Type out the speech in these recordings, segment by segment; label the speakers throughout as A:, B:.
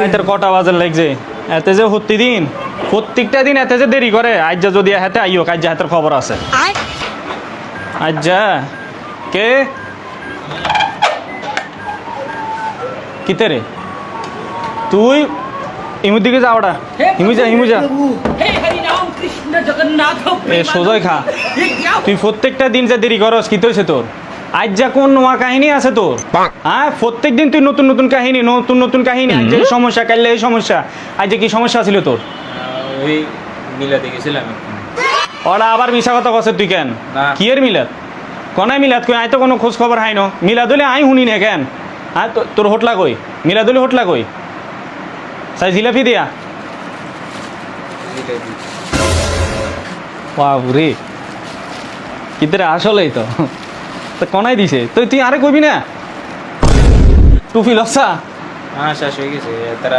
A: রাতের কটা বাজে লাগছে? এতে যে প্রতিদিন প্রত্যেকটা দিন এতে যে দেরি করে আজ্জা যদি হাতে আইও আজ্জা হাতের খবর আছে। আজ্জা কে? কিতে রে? তুই? ইমুর দিকে যাওয়াটা হিমুজা যা এ সোজাই খা। তুই প্রত্যেকটা দিন যা দেরি করস কি তোর সে তোর? আজ যা কোন নোয়া কাহিনী আছে তোর? হ্যাঁ প্রত্যেক দিন তুই নতুন নতুন কাহিনী নতুন নতুন কাহিনী। আজ এই সমস্যা কাইলে এই সমস্যা। আজ যে কি সমস্যা ছিল তোর?
B: ওই মিলাতে গেছিলাম
A: ওরা আবার মিশা কথা কছে তুই কেন? কি এর মিলাদ? কনায় মিলাদ? কই আই তো কোনো খোঁজ খবর হাই ন। মিলাদ হলে আই শুনি না কেন? হ্যাঁ তো- তোর হোটলা কই? মিলাদ হলে হোটলা কই? সাই জিলাপি দিয়া। বাবুরে কিতরে আসলেই তো। তো কনাই দিছে। তুই তুই আরে কইবি না? টুপি লসা?
B: হ্যাঁ শেষ হয়ে গেছে তারা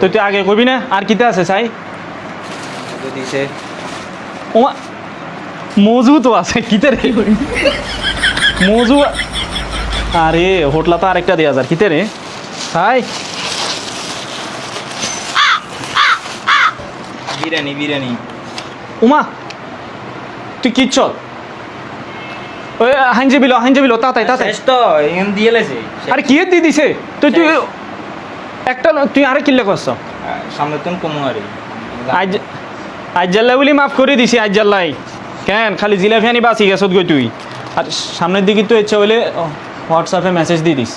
A: তুই তুই আগে কইবি না? আর কিতে আছে সাই
B: দিছে।
A: ওমা মজু তো আছে কিতে রে? মজু আরে হোটলা তো আরেকটা দেওয়া যার কিতে রে? হাই
B: বিরিয়ানি বিরিয়ানি।
A: উমা তুই কিচ্ছ ওই হাঞ্জে বিলো হাঞ্জে বিলো তাতাই তাতাই
B: শেষ তো ইন দিয়ে লেছে।
A: আরে কি দি দিছে? তুই তুই একটা তুই আরে কিল্লে করছ?
B: সামনে তুমি কমু আরে।
A: আজ আজ জাল্লাই বলি মাফ করে দিছি আজ্জাল্লাই। কেন? খালি জিলাপি আনি বাঁচি গেছত গই তুই। আর সামনের দিকে তো ইচ্ছা হইলে হোয়াটসঅ্যাপে মেসেজ দিয়ে দিস।